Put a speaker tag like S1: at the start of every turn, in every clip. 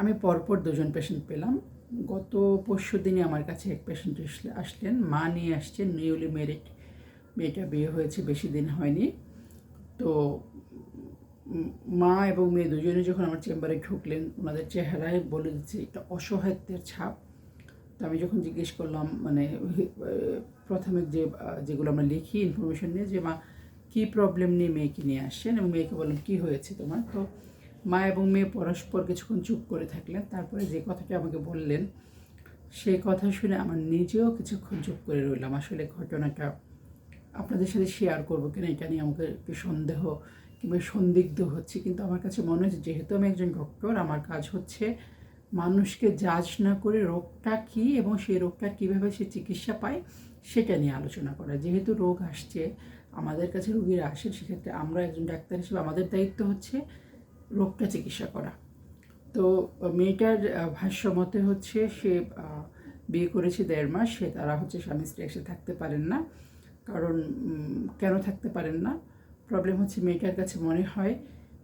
S1: আমি পরপর দুজন পেশেন্ট পেলাম। গত পরশু দিনে আমার কাছে এক পেশেন্ট আসলেন। মা নিয়ে আসছেন নিউলি ম্যারিড মেয়েটা বিয়ে হয়েছে, বেশি দিন হয়নি। তো মা এবং মেয়ে দুজনে যখন আমার চেম্বারে ঢুকলেন, ওনাদের চেহারায় বলে দিচ্ছে একটা অসহায়ত্বের ছাপ। তো আমি যখন জিজ্ঞেস করলাম মানে প্রাথমিক যে যেগুলো আমরা লিখি ইনফরমেশন নিয়ে যে, মা, কী প্রবলেম নিয়ে মেয়েকে নিয়ে আসছেন? এবং মেয়েকে বললাম, কী হয়েছে তোমার? তো মা এবং মেয়ে পরস্পর কিছুক্ষণ চুপ করে থাকলেন। তারপরে যে কথাটা আমাকে বললেন, সেই কথা শুনে আমার নিজেও কিছুক্ষণ চুপ করে রইলাম। আসলে ঘটনাটা আপনাদের সাথে শেয়ার করব কিনা এটা নিয়ে আমাকে একটু সন্দেহ কিংবা সন্দিগ্ধ হচ্ছে। কিন্তু আমার কাছে মনে হচ্ছে, যেহেতু আমি একজন ডক্টর আমার কাজ হচ্ছে মানুষকে জাজ না করে রোগটা কী এবং সেই রোগটা কীভাবে সে চিকিৎসা পায়, সেটা নিয়ে আলোচনা করা। যেহেতু রোগ আসছে, আমাদের কাছে রুগীরা আসেন, সেক্ষেত্রে আমরা একজন ডাক্তার হিসেবে আমাদের দায়িত্ব হচ্ছে রোগটা চিকিৎসা করা। তো মেয়েটার ভাষ্য মতে হচ্ছে সে বিয়ে করেছে দেড় মাস, সে, তারা হচ্ছে স্বামী স্ত্রী একসাথে থাকতে পারেন না। কারণ কেন থাকতে পারেন না? প্রবলেম হচ্ছে মেয়েটার কাছে মনে হয়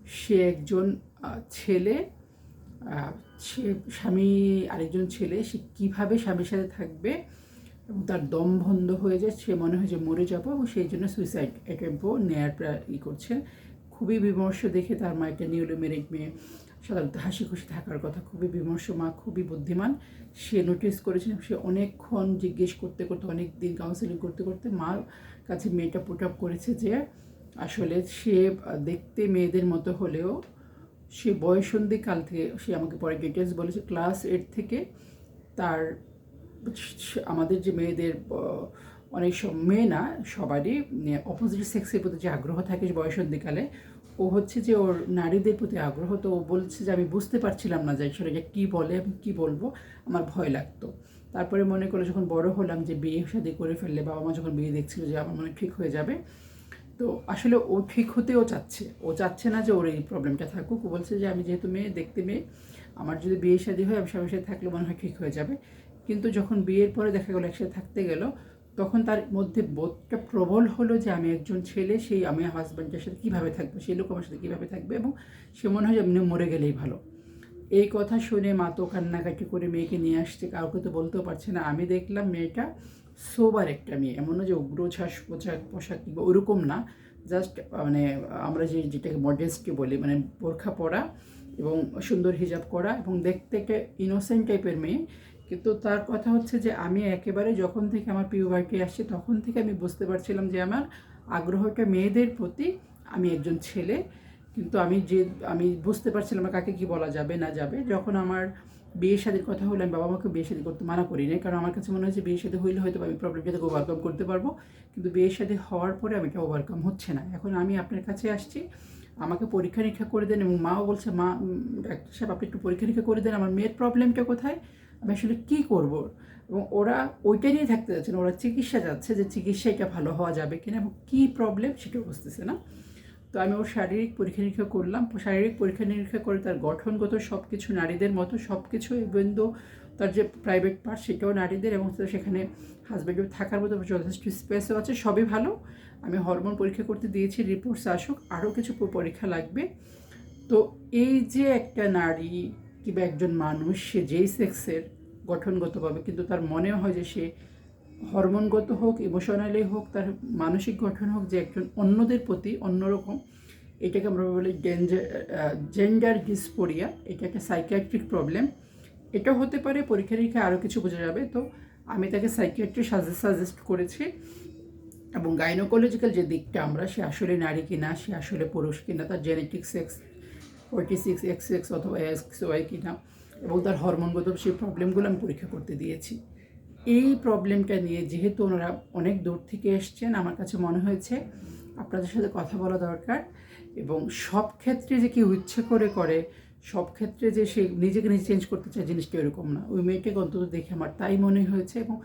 S1: সে একজন ছেলে সে স্বামী, আরেকজন ছেলে, সে কীভাবে স্বামীর সাথে থাকবে এবং তার দম বন্ধ হয়ে যায়, সে মনে হয় যে মরে যাব এবং সেই জন্য সুইসাইড অ্যাটেম্পও নেয়ার প্রা- ই করছেন। খুবই বিমর্ষ দেখে তার মা একটা নিউলি মেরিড মেয়ে, সাধারণত হাসি খুশি থাকার কথা খুবই বিমর্ষ মা, খুবই বুদ্ধিমান। সে নোটিস করেছেন সে অনেকক্ষণ জিজ্ঞেস করতে করতে অনেক দিন কাউন্সেলিং করতে করতে মার কাছে মেয়েটা পুট আপ করেছে যে, আসলে সে দেখতে মেয়েদের মতো হলেও সে বয়সন্ধি কাল থেকে, সে আমাকে পরে ডিটেলস বলেছে ক্লাস এইট থেকে তার আমাদের যে মেয়েদের অনেক সব মেয়ে না, সবারই অপোজিট সেক্সের প্রতি যে আগ্রহ থাকে বয়সন্ধিকালে ও হচ্ছে যে ওর নারীদের প্রতি আগ্রহ, তো ও বলছে যে আমি বুঝতে পারছিলাম না যে এটা কী বলে, আমি কী বলব, আমার ভয় লাগতো। তারপরে মনে করল যখন বড় হলাম যে বিয়ে শাদি করে ফেললে বাবা মা যখন বিয়ে দেখছিল যে আমার মনে ঠিক হয়ে যাবে, তো আসলে ও ঠিক হতেও চাচ্ছে। ও চাচ্ছে না যে ওর এই প্রবলেমটা থাকুক। ও বলছে যে আমি যেহেতু মেয়ে, দেখতে মেয়ে, আমার যদি বিয়ে শাদী হয়, আমি স্বামীর সাথে থাকলে মনে হয় ঠিক হয়ে যাবে। কিন্তু যখন বিয়ের পরে দেখা গেলো একসাথে থাকতে গেল তখন তার মধ্যে বোধটা প্রবল হলো যে আমি একজন ছেলে, সেই আমি হাজব্যান্ডের সাথে কীভাবে থাকব, সেই লোক আমার সাথে কীভাবে থাকবে এবং সে মনে হয় এমনি মরে গেলেই ভালো। এই কথা শুনে মা তো কান্নাকাটি করে মেয়েকে নিয়ে আসছে, কাউকে তো বলতেও পারছে না। আমি দেখলাম মেয়েটা সোবার একটা মেয়ে, এমন যে উগ্র ছাস পোশাক পোশাক কিংবা ওরকম না। জাস্ট মানে আমরা যে যেটাকে মডেস্টকে বলি মানে বোরখা পরা এবং সুন্দর হিজাব করা এবং দেখতে একটা ইনোসেন্ট টাইপের মেয়ে। কিন্তু তার কথা হচ্ছে যে আমি একেবারে যখন থেকে আমার পিউবার্টি আসছে, তখন থেকে আমি বুঝতে পারছিলাম যে আমার আগ্রহটা মেয়েদের প্রতি আমি একজন ছেলে। কিন্তু আমি যে, আমি বুঝতে পারছিলাম না কাকে কি বলা যাবে, না যাবে। যখন আমার বিয়ে শাদির কথা হলো, আমি বাবা মাকে বিয়ে শাদী করতে মানা করি না কারণ আমার কাছে মনে হচ্ছে বিয়ে শাদী হইলে হয়তো আমি প্রবলেমটাকে ওভারকাম করতে পারব। কিন্তু বিয়ে শাদী হওয়ার পরে আমি এটা ওভারকাম হচ্ছে না। এখন আমি আপনার কাছে আসছি, আমাকে পরীক্ষা নিরীক্ষা করে দেন এবং মাও বলছে, মা ডাক্তার সাহেব, আপনি একটু পরীক্ষা নিরীক্ষা করে দেন। আমার মেয়ের প্রবলেমটা কোথায়? আমি আসলে কী করব? এবং ওরা ওইটা নিয়ে থাকতে যাচ্ছে না, ওরা চিকিৎসা যাচ্ছে যে চিকিৎসা এটা ভালো হওয়া যাবে কিনা এবং কী প্রবলেম সেটাও বুঝতেছে না। তো আমি ওর শারীরিক পরীক্ষা নিরীক্ষা করলাম। শারীরিক পরীক্ষা নিরীক্ষা করে তার গঠনগত সব কিছু নারীদের মতো সব কিছু ইভেন তার যে প্রাইভেট পার্ট সেটাও নারীদের এবং সেখানে হাজব্যান্ডের থাকার মতো যথেষ্ট স্পেসও আছে, সবই ভালো। আমি হরমোন পরীক্ষা করতে দিয়েছি রিপোর্টস আসুক, আরও কিছু পরীক্ষা লাগবে। তো এই যে একটা নারী কিংবা একজন মানুষ, সে যেই সেক্সের গঠনগতভাবে, কিন্তু তার মনে হয় যে সে হরমোনগত হোক, ইমোশনালি হোক, তার মানসিক গঠন হোক, যে একজন অন্যদের প্রতি অন্যরকম, এটাকে আমরা বলি ডেঞ্জার জেন্ডার ডিসপোরিয়া এটা একটা সাইকিয়াট্রিক প্রবলেম এটা হতে পারে পরীক্ষা নিরীক্ষা আরও কিছু বোঝা যাবে। তো আমি তাকে সাইকিয়াট্রি সাজেস্ট সাজেস্ট করেছি এবং গাইনোকোলজিক্যাল যে দিকটা আমরা, সে আসলে নারী কিনা, সে আসলে পুরুষ কিনা, তার genetic sex forty six X X অথবা এক্স ওয়াই কিনা এবং তার হরমোনগত সেই প্রবলেমগুলো আমি পরীক্ষা করতে দিয়েছি। এই প্রবলেমটা নিয়ে যেহেতু ওনারা অনেক দূর থেকে এসছেন, আমার কাছে মনে হয়েছে আপনাদের সাথে কথা বলা দরকার এবং সব ক্ষেত্রে যে কেউ ইচ্ছে করে করে, সব ক্ষেত্রে যে সে নিজেকে নিজে চেঞ্জ করতে চায় জিনিসটা এরকম না। ওই মেয়েটাকে অন্তত দেখে আমার তাই মনে হয়েছে এবং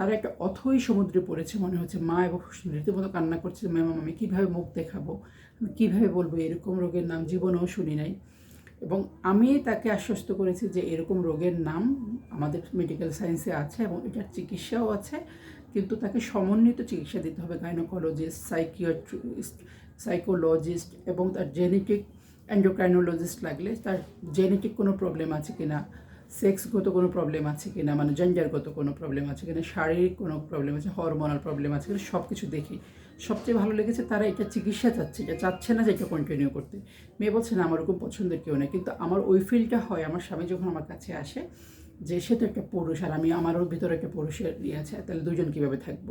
S1: তারা একটা অথই সমুদ্রে পড়েছে, মনে হচ্ছে মা এবং রীতিমতো কান্না করছে ম্যাম আমি কীভাবে মুখ দেখাবো? আমি কীভাবে বলব এরকম রোগের নাম? জীবনেও শুনি নাই। এবং আমি তাকে আশ্বস্ত করেছি যে এরকম রোগের নাম আমাদের মেডিকেল সায়েন্সে আছে এবং এটার চিকিৎসাও আছে, কিন্তু তাকে সমন্বিত চিকিৎসা দিতে হবে গাইনোকোলজিস্ট সাইকিয়াট্রিস্ট সাইকোলজিস্ট এবং তার জেনেটিক অ্যান্ডোক্রাইনোলজিস্ট লাগলে তার জেনেটিক কোনো প্রবলেম আছে কিনা? সেক্সগত কোনো প্রবলেম আছে কিনা মানে জেন্ডারগত কোনো প্রবলেম আছে কিনা, শারীরিক কোনো প্রবলেম আছে হরমোনাল প্রবলেম আছে কিনা সব কিছু দেখি। সবচেয়ে ভালো লেগেছে তারা এটা চিকিৎসা চাচ্ছে, এটা চাচ্ছে না যে এটা কন্টিনিউ করতে। মেয়ে বলছে, না, আমার ওরকম পছন্দের কেউ নেই। কিন্তু আমার ওই ফিলটা হয়, আমার স্বামী যখন আমার কাছে আসে যে সে তো একটা পুরুষ আর আমি, আমারও ভিতরে একটা পুরুষের ইয়ে আছে, তাহলে দুজন কীভাবে থাকব?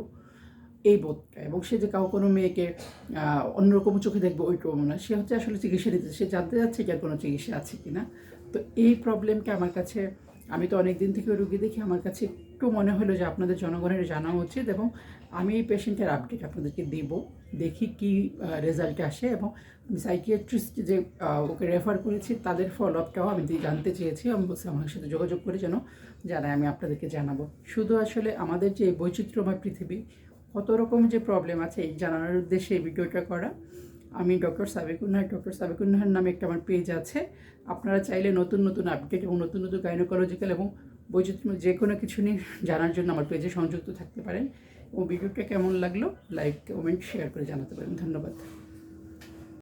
S1: এই বোধটা। এবং সে যে কাউ, কোনো মেয়েকে অন্যরকম চোখে দেখবে ওইটুকু না। সে হচ্ছে আসলে চিকিৎসা নিতে সে জানতে যাচ্ছে যে কোনো চিকিৎসা আছে কি না তো এই প্রবলেমটা আমার কাছে, আমি তো অনেক দিন থেকে রুগী দেখি, আমার কাছে একটু মনে হলো যে আপনাদের জনগণের জানা উচিত এবং আমি এই পেশেন্টের আপডেট আপনাদেরকে দেব, দেখি কি রেজাল্ট আসে এবং সাইকিয়াট্রিস্ট যে ওকে রেফার করেছি, তাদের ফলো আপটাও আমি জানতে চেয়েছি, আমি বলছি আমার সাথে যোগাযোগ করে যেন জানাই আমি আপনাদেরকে জানাব। শুধু আসলে আমাদের যে বৈচিত্র্যময় পৃথিবী, কত রকম যে প্রবলেম আছে, এই জানানোর উদ্দেশ্যে এই ভিডিওটা করা। আমি ডক্টর সাবেকুন্নাহ, ডক্টর সাবেকুন্নাহার নামে একটা আমার পেজ আছে। আপনারা চাইলে নতুন নতুন আপডেট এবং নতুন নতুন গাইনোকোলজিক্যাল এবং বৈচিত্র্য যে কোনো কিছু নিয়ে জানার জন্য আমার পেজে সংযুক্ত থাকতে পারেন। এবং ভিডিওটা কেমন লাগল লাইক কমেন্ট শেয়ার করে জানাতে পারেন। ধন্যবাদ।